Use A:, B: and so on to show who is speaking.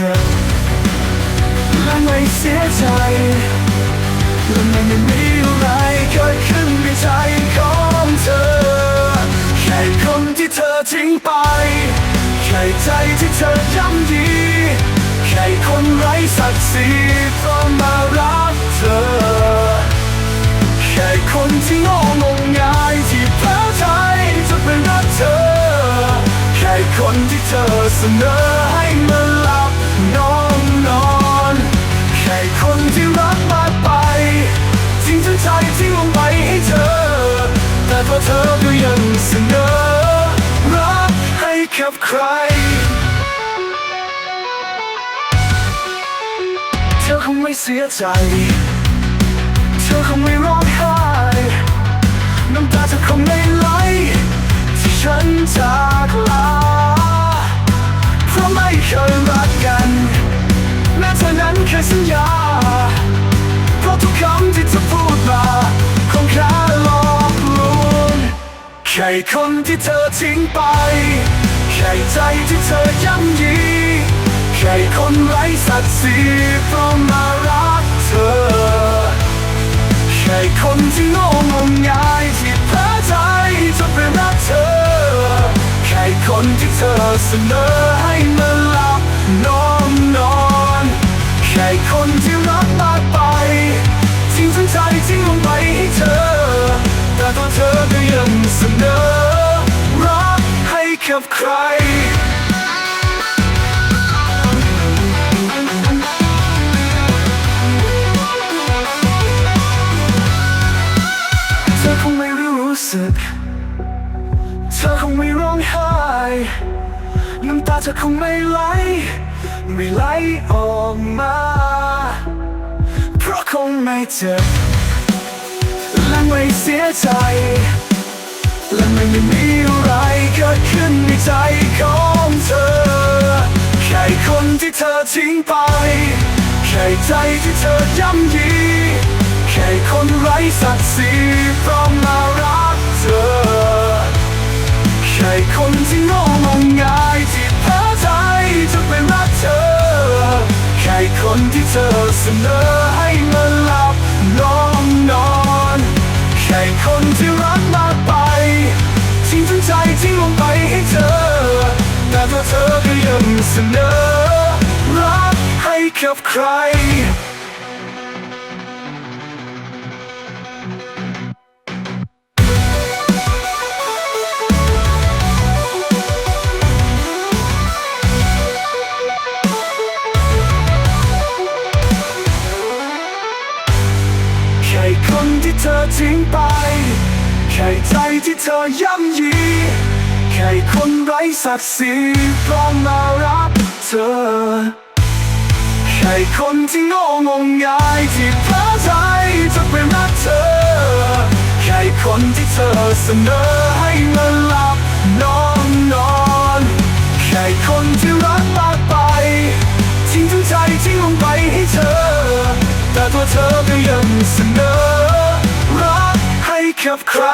A: จ็บและไม่เสียใจและมันไม่มีอะไรเกิดขึ้นในใจของเธอ แค่คนที่เธอทิ้งไปแค่ใจที่เธอย่ำยีแค่คนไร้ศักดิ์ศรีเพราะมารักเธอ แค่คนที่โง่งมงายที่เพลอใจจะไปรักเธอ แค่คนที่เธอเสนอให้มา กับใคร เธอคงไม่เสียใจ เธอคงไม่ร้องไห้ น้ำตาเธอคงไม่ไหล ที่ฉันจากลา เพราะไม่เคยรักกัน แม้เธอนั้นเคยสัญญา เพราะทุกคำที่เธอพูดมาคงแค่หลอกลวงแค่คนที่เธอทิ้งไป แค่ใจที่เธอย้ำยีแค่คนไร้ศักดิ์ศรีเพราะมารักเธอ แค่คนที่โง่งมงายที่เพ้อใจจะไปรักเธอ แค่คนที่เธอเสนอให้มาหลับนอน กับใคร เธอคงไม่รู้สึก เธอคงไม่ร้องไห้ น้ำตาเธอคงไม่ไหล ไม่ไหลออกมา เพราะคงไม่เจ็บและไม่เสียใจ และไม่มี ใจของเธอ แค่คนที่เธอทิ้งไป แค่ใจที่เธอย่ำยี แค่คนไร้ศักดิ์ศรีพราะมารักเธอ แค่คนที่โง่งมงายที่เพลอใจจะไปรักเธอ แค่คนที่เธอเสนอให้มาหลับ เสนอรักให้กับใคร แค่คนที่เธอทิ้งไป แค่ใจที่เธอย่ำยี แค่คนไร้ศักดิ์ศรีพราะมารักเธอแค่คนที่โง่งมงายที่เพลอใจจะไปรักเธอแค่คนที่เธอเสนอให้มาหลับนอนนอนแค่คนที่รักมากไปทิ้งทั้งใจทิ้งลงไปให้เธอ แต่ตัวเธอก็ยังเสนอรักให้กับใคร